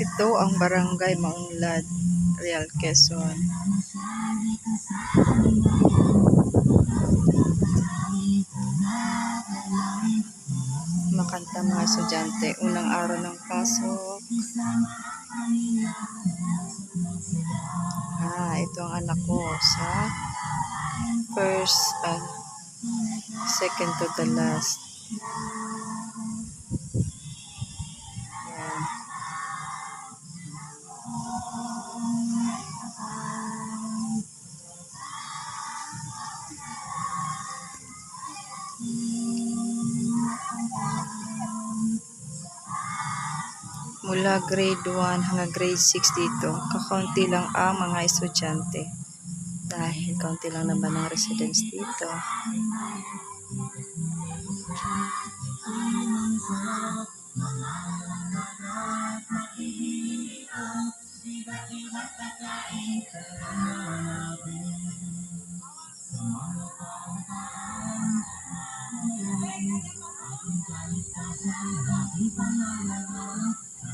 Ito ang barangay Maunlad, Real Quezon. Makanta mga estudyante. Unang araw ng pasok. Ah, ito ang anak ko sa first, ah, second to the last. Mula grade 1 hanggang grade 6 dito, kakaunti lang ang mga estudyante. Dahil kaunti lang naman ang residents dito.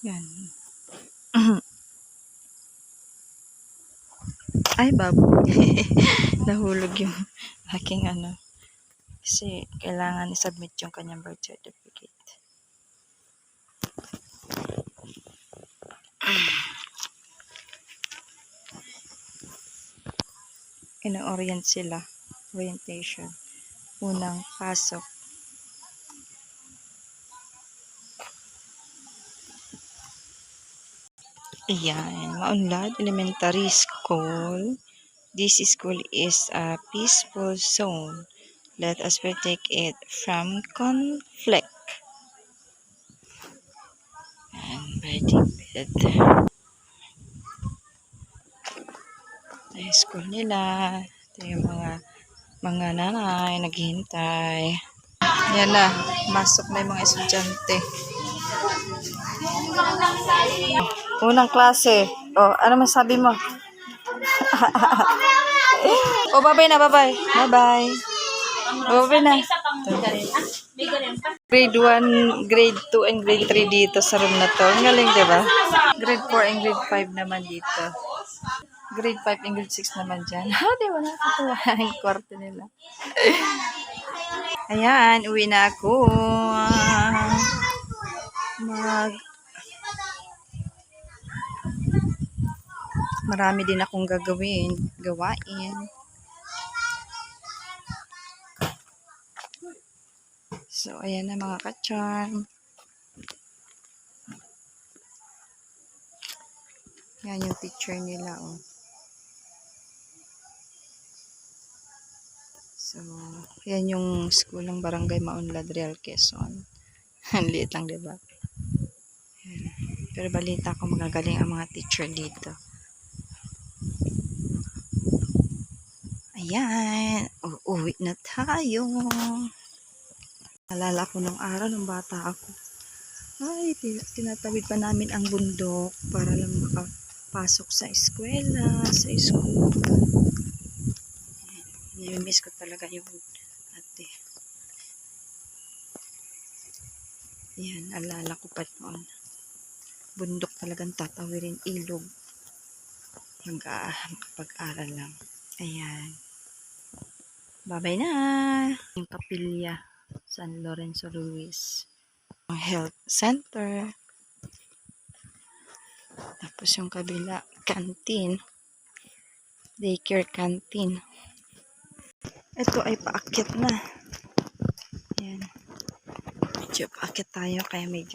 Yan. Ay, baboy. Nahulog yung aking ano. Kasi kailangan i-submit yung kanyang birth certificate. Ino-orient sila. Orientation. Unang pasok. Ayan, Maunlad Elementary School. This school is a peaceful zone. Let us protect it from conflict. And. Ito yung school nila. Ito yung mga mga nanay naghihintay. Yan na, masok na yung mga estudyante. Unang klase. O, ano masabi mo? o, bye-bye na, bye-bye. Bye-bye. Na. Grade 1, grade 2, and grade 3 dito sa room na to. Ang galing, di ba? Grade 4 and grade 5 naman dito. Grade 5 and grade 6 naman dyan. Ha, di ba? Nakakatuwa yung kwarto nila. Ayan, uwi na ako. Mag marami din akong gagawin, gawain. So, ayan na mga kacharm. Yan yung teacher nila, oh. So, yan yung school ng Barangay Maunlad, Real Quezon. Ang liit lang, diba? Yan. Pero balita ko magagaling ang mga teacher dito. Ayan. Uuwi na tayo. Alala ko nung araw ng bata ako. Ay, ti- tinatawid pa namin ang bundok para lang makapasok sa eskwela, sa school. Ayan. Nami-miss ko talaga yung ate. Yan, alala ko pa noon. Bundok talagang tatawirin ilog. Mag pag-aral lang. Ayan. Babay na! Yung kapilya. San Lorenzo. Ang health center. Tapos yung kabila, canteen. Daycare canteen. Ito ay paakyat na. Ayan. Medyo paakyat tayo kaya medyo